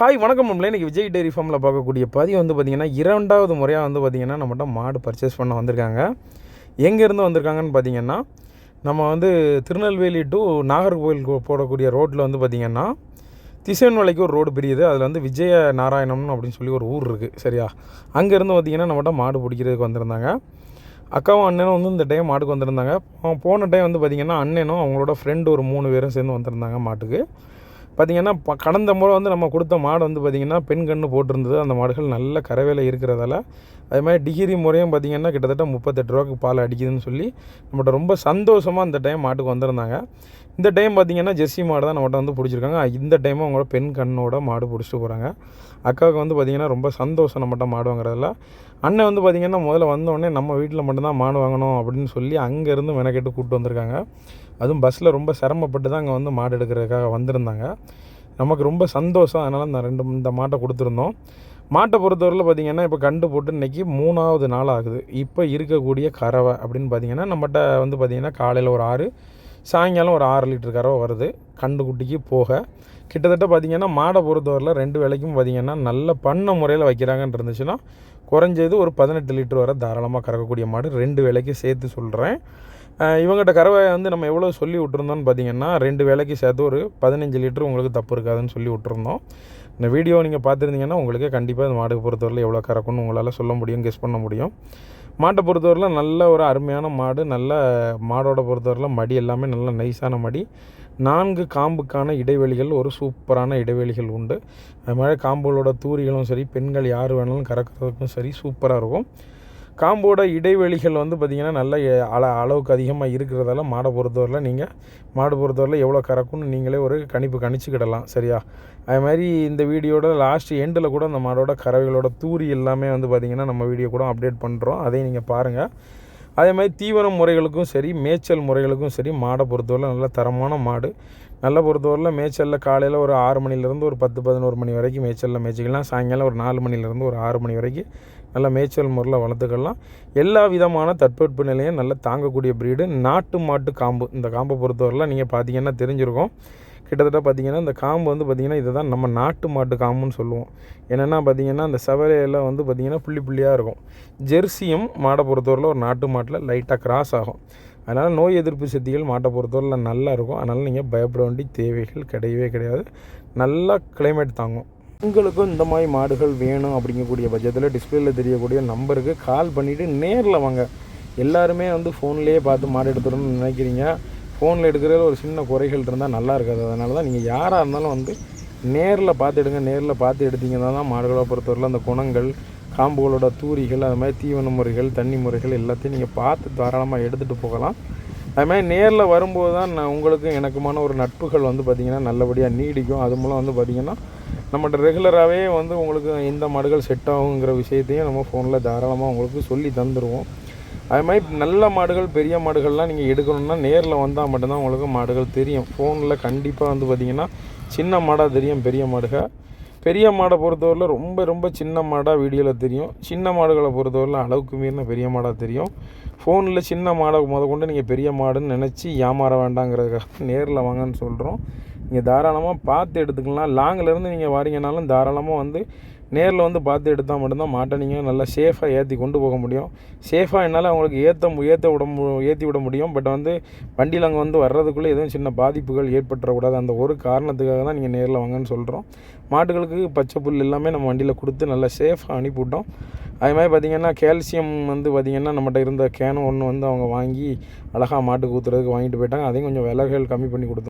Hi வணக்கம் நம்மளே. இன்றைக்கி விஜய் டெய்ரி ஃபார்மில் பார்க்கக்கூடிய பதிவு வந்து பார்த்திங்கன்னா இரண்டாவது முறையாக வந்து பார்த்திங்கன்னா நம்மகிட்ட மாடு பர்ச்சேஸ் பண்ண வந்திருக்காங்க. எங்கேருந்து வந்திருக்காங்கன்னு பார்த்தீங்கன்னா நம்ம வந்து திருநெல்வேலி டு நாகர்கோவில் போடக்கூடிய ரோட்டில் வந்து பார்த்திங்கன்னா திசைவன்மலைக்கு ஒரு ரோடு பிரியுது. அதில் வந்து விஜய நாராயணம்னு அப்படின்னு சொல்லி ஒரு ஊர் இருக்குது சரியா? அங்கேருந்து பார்த்திங்கன்னா நம்மகிட்ட மாடு பிடிக்கிறதுக்கு வந்திருந்தாங்க. அக்காவும் அண்ணனும் வந்து இந்த டைம் மாட்டுக்கு வந்திருந்தாங்க. போன டைம் வந்து பார்த்திங்கன்னா அண்ணனும் அவங்களோட ஃப்ரெண்டு ஒரு மூணு பேரும் சேர்ந்து வந்திருந்தாங்க மாட்டுக்கு. பார்த்திங்கன்னா கடந்த முறை வந்து நம்ம கொடுத்த மாடு வந்து பார்த்திங்கன்னா பெண் கன்று போட்டிருந்தது. அந்த மாடுகள் நல்ல கரவேல இருக்கிறதால அதே மாதிரி டிகிரி முறையும் பார்த்திங்கன்னா கிட்டத்தட்ட முப்பத்தெட்டு ரூபாய்க்கு பால் அடிக்குதுன்னு சொல்லி நம்மகிட்ட ரொம்ப சந்தோஷமாக அந்த டைம் மாட்டுக்கு வந்திருந்தாங்க. இந்த டைம் பார்த்திங்கன்னா ஜெர்சி மாடு தான் நம்மகிட்ட வந்து பிடிச்சிருக்காங்க. இந்த டைமும் அவங்களோட பெண் கண்ணோட மாடு பிடிச்சிட்டு போகிறாங்க அக்காவுக்கு வந்து பார்த்திங்கன்னா ரொம்ப சந்தோஷம் நம்மகிட்ட மாடு வாங்குறதுல. அண்ணன் வந்து பார்த்திங்கன்னா முதல்ல வந்தோடனே நம்ம வீட்டில் மட்டும்தான் மாடு வாங்கணும் அப்படின்னு சொல்லி அங்கேருந்து மெனக்கெட்டு கூப்பிட்டு வந்திருக்காங்க. அதுவும் பஸ்ஸில் ரொம்ப சிரமப்பட்டு தான் அங்கே வந்து மாடு எடுக்கிறதுக்காக வந்திருந்தாங்க. நமக்கு ரொம்ப சந்தோஷம். அதனால் இந்த ரெண்டு இந்த மாட்டை கொடுத்துருந்தோம். மாட்டை பொறுத்தவரையில் பார்த்திங்கன்னா இப்போ கண்டு போட்டு இன்றைக்கி மூணாவது நாள் ஆகுது. இப்போ இருக்கக்கூடிய கறவை அப்படின்னு பார்த்தீங்கன்னா நம்மகிட்ட வந்து பார்த்திங்கன்னா காலையில் ஒரு ஆறு சாயங்காலம் ஒரு ஆறு லிட்டர் கறவை வருது கண்டு குட்டிக்கு போக. கிட்டத்தட்ட பார்த்திங்கன்னா மாடை பொறுத்தவரையில் ரெண்டு வேலைக்கும் பார்த்திங்கன்னா நல்ல பண்ண முறையில் வைக்கிறாங்கன்னு இருந்துச்சுன்னா குறைஞ்சது ஒரு பதினெட்டு லிட்டர் வரை தாராளமாக கறக்கக்கூடிய மாடு ரெண்டு வேலைக்கு சேர்த்து சொல்கிறேன் இவங்ககிட்ட கறவை வந்து நம்ம எவ்வளோ சொல்லி விட்டுருந்தோம்னு பார்த்தீங்கன்னா ரெண்டு வேலைக்கு சேர்த்து ஒரு பதினஞ்சு லிட்டர் உங்களுக்கு தப்பு இருக்காதுன்னு சொல்லி விட்டுருந்தோம். இந்த வீடியோ நீங்கள் பார்த்துருந்தீங்கன்னா உங்களுக்கே கண்டிப்பாக இந்த மாடு பொறுத்தவரையில் எவ்வளோ கறக்குன்னு உங்களால் சொல்ல முடியும் கெஸ் பண்ண முடியும். மாட்டை பொறுத்தவரையில் நல்ல ஒரு அருமையான மாடு நல்ல மாடோட பொறுத்தவரையில் மடி எல்லாமே நல்ல நைஸான மடி. நான்கு காம்புக்கான இடைவெளிகள் ஒரு சூப்பரான இடைவெளிகள் உண்டு. அது மாதிரி காம்புகளோட தூரிகளும் சரி பெண்கள் யார் வேணாலும் கறக்கிறதுக்கும் சரி சூப்பராக இருக்கும். காம்போட இடைவெளிகள் வந்து பார்த்திங்கன்னா நல்ல அள அளவுக்கு அதிகமாக இருக்கிறதால மாடை பொறுத்தவரையில் நீங்கள் மாடு பொறுத்தவரையில் எவ்வளோ கறக்கும்னு நீங்களே ஒரு கணிப்பு கணிச்சுக்கிடலாம் சரியா? அது மாதிரி இந்த வீடியோட லாஸ்ட் எண்டில் கூட அந்த மாடோட கறவைகளோட தூரி எல்லாமே வந்து பார்த்திங்கன்னா நம்ம வீடியோ கூட அப்டேட் பண்ணுறோம் அதையும் நீங்கள் பாருங்கள் அதே மாதிரி தீவன முறைகளுக்கும் சரி மேய்ச்சல் முறைகளுக்கும் சரி மாடை பொறுத்தவரையில் நல்ல தரமான மாடு. நல்ல பொறுத்தவரையில் மேய்ச்சலில் காலையில் ஒரு ஆறு மணிலேருந்து ஒரு பத்து பதினோரு மணி வரைக்கும் மேய்ச்சலில் மேய்ச்சிக்கலாம். சாயங்காலம் ஒரு நாலு மணிலேருந்து ஒரு ஆறு மணி வரைக்கும் நல்ல மேய்ச்சல் முறையில் வளர்த்துக்கலாம். எல்லா விதமான தட்பவெட்ப நிலையும் நல்லா தாங்கக்கூடிய ப்ரீடு நாட்டு மாட்டு காம்பு. இந்த காம்பை பொறுத்தவரையில் நீங்கள் பார்த்தீங்கன்னா தெரிஞ்சிருக்கும். கிட்டத்தட்ட பார்த்திங்கன்னா இந்த காம்பு வந்து பார்த்திங்கன்னா இதுதான் நம்ம நாட்டு மாட்டு காம்புன்னு சொல்லுவோம். என்னென்னா பார்த்தீங்கன்னா அந்த செவலையெல்லாம் வந்து பார்த்திங்கன்னா புள்ளி புள்ளியாக இருக்கும். ஜெர்சியும் மாடை பொறுத்தவரையில் ஒரு நாட்டு மாட்டில் லைட்டாக கிராஸ் ஆகும். அதனால் நோய் எதிர்ப்பு சக்திகள் மாட்டை பொறுத்தவரையில் நல்லா இருக்கும். அதனால் நீங்கள் பயப்பட வேண்டிய தேவைகள் கிடையவே கிடையாது. நல்லா கிளைமேட் தாங்கும். உங்களுக்கும் இந்த மாதிரி மாடுகள் வேணும் அப்படிங்கக்கூடிய பட்சத்தில் டிஸ்பிளேயில் தெரியக்கூடிய நம்பருக்கு கால் பண்ணிவிட்டு நேரில் வாங்க. எல்லாருமே வந்து ஃபோன்லேயே பார்த்து மாடு எடுத்துடணும்னு நினைக்கிறீங்க. ஃபோனில் எடுக்கிறதுல ஒரு சின்ன குறைகள் இருந்தால் நல்லா இருக்காது. அதனால தான் நீங்கள் யாராக இருந்தாலும் வந்து நேரில் பார்த்து எடுங்க நேரில் பார்த்து எடுத்தீங்கன்னா தான் மாடுகளை பொறுத்தவரையில் அந்த குணங்கள் காம்புகளோட தூரிகள் அது மாதிரி தீவன முறைகள் தண்ணி முறைகள் எல்லாத்தையும் நீங்கள் பார்த்து தாராளமாக எடுத்துகிட்டு போகலாம். அதுமாதிரி நேரில் வரும்போது தான் நான் உங்களுக்கும் எனக்குமான ஒரு நட்புகள் வந்து பார்த்திங்கன்னா நல்லபடியாக நீடிக்கும். அது மூலம் வந்து பார்த்திங்கன்னா நம்மகிட்ட ரெகுலராகவே வந்து உங்களுக்கு எந்த மாடுகள் செட் ஆகுங்கிற விஷயத்தையும் நம்ம ஃபோனில் தாராளமாக உங்களுக்கு சொல்லி தந்துடுவோம் அது மாதிரி நல்ல மாடுகள் பெரிய மாடுகள்லாம் நீங்கள் எடுக்கணும்னா நேரில் வந்தால் மட்டும்தான் உங்களுக்கு மாடுகள் தெரியும். ஃபோனில் கண்டிப்பாக வந்து பார்த்திங்கன்னா சின்ன மாடாக தெரியும் பெரிய மாடுகள் பெரிய மாடை பொறுத்தவரையில் ரொம்ப ரொம்ப சின்ன மாடாக வீடியோவில் தெரியும். சின்ன மாடுகளை பொறுத்தவரையில் அளவுக்கு மீறின பெரிய மாடாக தெரியும். ஃபோனில் சின்ன மாடை முத கொண்டு நீங்கள் பெரிய மாடுன்னு நினச்சி ஏமாற வேண்டாங்கிறதுக்காக நேரில் வாங்கன்னு சொல்கிறோம் நீங்கள் தாராளமாக பார்த்து எடுத்துக்கலாம். லாங்கிலேருந்து நீங்கள் வாரீங்கனாலும் தாராளமாக வந்து நேரில் வந்து பார்த்து எடுத்தால் மட்டும்தான் மாட்டை நீங்கள் நல்லா சேஃபாக ஏற்றி கொண்டு போக முடியும். சேஃபாக என்னால் அவங்களுக்கு ஏற்ற ஏற்ற விட மு ஏற்றி விட முடியும். பட் வந்து வண்டியில் அங்கே வந்து வர்றதுக்குள்ளே எதுவும் சின்ன பாதிப்புகள் ஏற்பட்டுறக்கூடாது. அந்த ஒரு காரணத்துக்காக தான் நீங்கள் நேரில் வாங்கன்னு சொல்கிறோம் மாட்டுகளுக்கு பச்சை புல் எல்லாமே நம்ம வண்டியில் கொடுத்து நல்லா சேஃபாக அனுப்பிவிட்டோம் அதே மாதிரி பார்த்திங்கன்னா கால்சியம் வந்து பார்த்திங்கன்னா நம்மகிட்ட இருந்த கேனும் ஒன்று வந்து அவங்க வாங்கி அழகாக மாட்டுக்கு ஊற்றுறதுக்கு வாங்கிட்டு போயிட்டாங்க. அதையும் கொஞ்சம் விலைகள் கம்மி பண்ணி கொடுத்தோம்